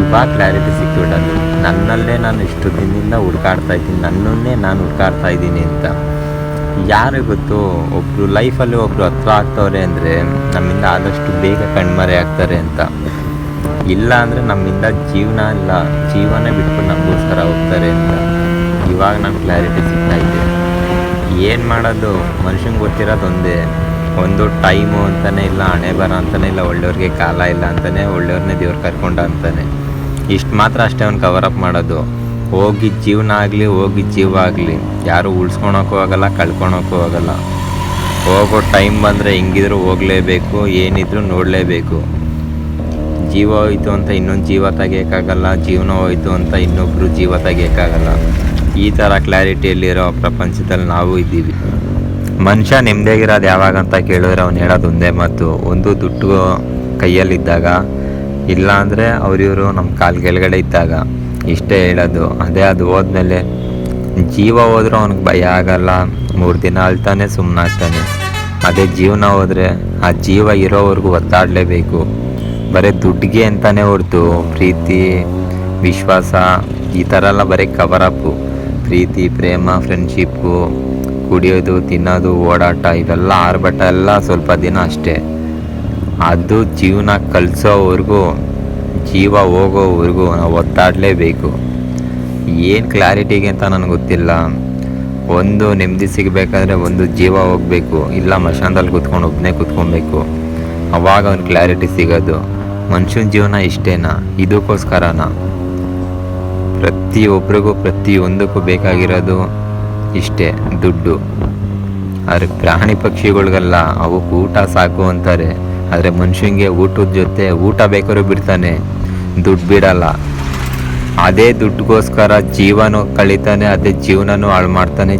ಇವಾಗ ಕ್ಲಾರಿಟಿ ಸಿಕ್ಕಿಬಿಡೋದು ನನ್ನಲ್ಲೇ ನಾನು ಇಷ್ಟು ದಿನದಿಂದ ಹುಡ್ಕಾಡ್ತಾ ಇದ್ದೀನಿ, ನನ್ನನ್ನೇ ನಾನು ಹುಡ್ಕಾಡ್ತಾ ಇದ್ದೀನಿ ಅಂತ. ಯಾರಿಗೆ ಗೊತ್ತು ಒಬ್ಬರು ಲೈಫಲ್ಲಿ ಒಬ್ಬರು ಹತ್ರ ಆಗ್ತವ್ರೆ ಅಂದರೆ ನಮ್ಮಿಂದ ಆದಷ್ಟು ಬೇಗ ಕಣ್ಮರೆ ಆಗ್ತಾರೆ ಅಂತ. ಇಲ್ಲ ಅಂದರೆ ನಮ್ಮಿಂದ ಜೀವನ ಇಲ್ಲ, ಜೀವನ ಬಿಟ್ಕೊಂಡು ನಮಗೋಸ್ಕರ ಹೋಗ್ತಾರೆ ಅಂತ. ಇವಾಗ ನಾನು ಕ್ಲಾರಿಟಿ ಸಿಗ್ತಾ ಇದೆ. ಏನು ಮಾಡೋದು? ಮನುಷ್ಯಂಗೆ ಗೊತ್ತಿರೋದು ಒಂದೇ. ಒಂದು ಟೈಮು ಅಂತಲೇ ಇಲ್ಲ, ಹಣೆ ಬರ ಅಂತಲೇ ಇಲ್ಲ, ಒಳ್ಳೆಯವ್ರಿಗೆ ಕಾಲ ಇಲ್ಲ ಅಂತಲೇ ಒಳ್ಳೆಯವ್ರನ್ನೇ ದೇವ್ರು ಕರ್ಕೊಂಡ ಅಂತಾನೆ. ಇಷ್ಟು ಮಾತ್ರ ಅಷ್ಟೇ ಅವ್ನು ಕವರ್ ಅಪ್ ಮಾಡೋದು. ಹೋಗಿ ಜೀವನ ಆಗಲಿ, ಹೋಗಿ ಜೀವ ಆಗಲಿ. ಯಾರು ಉಳ್ಸ್ಕೊಳಕ್ಕೂ ಆಗಲ್ಲ, ಕಳ್ಕೊಳಕ್ಕೂ ಆಗಲ್ಲ. ಹೋಗೋ ಟೈಮ್ ಬಂದರೆ ಹೆಂಗಿದ್ರು ಹೋಗಲೇಬೇಕು, ಏನಿದ್ರು ನೋಡಲೇಬೇಕು. ಜೀವ ಹೋಯಿತು ಅಂತ ಇನ್ನೊಂದು ಜೀವ ತೆಗಿಯೋಕ್ಕಾಗಲ್ಲ, ಜೀವನ ಹೋಯಿತು ಅಂತ ಇನ್ನೊಬ್ಬರು ಜೀವ ತೆಗಿಯೋಕ್ಕಾಗಲ್ಲ. ಈ ಥರ ಕ್ಲಾರಿಟಿಯಲ್ಲಿರೋ ಪ್ರಪಂಚದಲ್ಲಿ ನಾವು ಇದ್ದೀವಿ. ಮನುಷ್ಯ ನೆಮ್ಮದಿಯಾಗಿರೋದು ಯಾವಾಗ ಅಂತ ಕೇಳಿದ್ರೆ ಅವ್ನು ಹೇಳೋದು ಒಂದೇ ಮಾತು. ಒಂದು ದುಡ್ಡು ಕೈಯಲ್ಲಿದ್ದಾಗ ಇಲ್ಲ ಅಂದರೆ ಅವರಿವರು ನಮ್ಮ ಕಾಲು ಕೆಳಗಡೆ ಇದ್ದಾಗ ಇಷ್ಟೇ ಹೇಳೋದು. ಅದೇ ಅದು ಹೋದ್ಮೇಲೆ ಜೀವ ಹೋದ್ರೂ ಅವ್ನಿಗೆ ಭಯ ಆಗಲ್ಲ. ಮೂರು ದಿನ ಅಳ್ತಾನೆ ಸುಮ್ಮನಾಗ್ತಾನೆ ಅದೇ ಜೀವನ ಹೋದರೆ ಆ ಜೀವ ಇರೋವರೆಗೂ ಒತ್ತಾಡಲೇಬೇಕು. ಬರೀ ದುಡ್ಡಿಗೆ ಅಂತಲೇ ಹೊರ್ತು. ಪ್ರೀತಿ, ವಿಶ್ವಾಸ, ಈ ಥರ ಎಲ್ಲ ಬರೀ ಕವರಪ್ಪು ಪ್ರೀತಿ, ಪ್ರೇಮ ಫ್ರೆಂಡ್ಶಿಪ್ಪು ಕುಡಿಯೋದು, ತಿನ್ನೋದು, ಓಡಾಟ, ಇವೆಲ್ಲ ಆರ್ಭಟ ಎಲ್ಲ ಸ್ವಲ್ಪ ದಿನ ಅಷ್ಟೇ. ಅದು ಜೀವನ ಕಲಿಸೋವರೆಗೂ, ಜೀವ ಹೋಗೋವರೆಗೂ ನಾವು ಒತ್ತಾಡಲೇಬೇಕು. ಏನು ಕ್ಲಾರಿಟಿಗೆ ಅಂತ ನನಗೆ ಗೊತ್ತಿಲ್ಲ. ಒಂದು ನೆಮ್ಮದಿ ಸಿಗಬೇಕಾದ್ರೆ ಒಂದು ಜೀವ ಹೋಗಬೇಕು. ಇಲ್ಲ ಮಶಾಂತಲ್ಲಿ ಕುತ್ಕೊಂಡು ಒಬ್ಬನೇ ಕುತ್ಕೊಬೇಕು. ಅವಾಗ ಅವ್ನು ಕ್ಲಾರಿಟಿ ಸಿಗೋದು. ಮನುಷ್ಯನ ಜೀವನ ಇಷ್ಟೇನಾ? ಇದಕ್ಕೋಸ್ಕರನ? ಪ್ರತಿಯೊಬ್ಬರಿಗೂ ಪ್ರತಿಯೊಂದಕ್ಕೂ ಬೇಕಾಗಿರೋದು ಇಷ್ಟೇ, ದುಡ್ಡು. ಆದರೆ ಪ್ರಾಣಿ ಪಕ್ಷಿಗಳಿಗೆಲ್ಲ, ಅವು ಊಟ ಸಾಕು ಅಂತಾರೆ. ಆದರೆ ಮನುಷ್ಯನಿಗೆ ಊಟದ ಜೊತೆ ಊಟ ಬೇಕಾದ್ರೂ ಬಿಡ್ತಾನೆ. ದುಡ್ಡು ಬಿಡಲ್ಲ. ಅದೇ ದುಡ್ಡುಗೋಸ್ಕರ ಜೀವನ ಕಳೀತಾನೆ, ಅದೇ ಜೀವನನೂ ಹಾಳು ಮಾಡ್ತಾನೆ.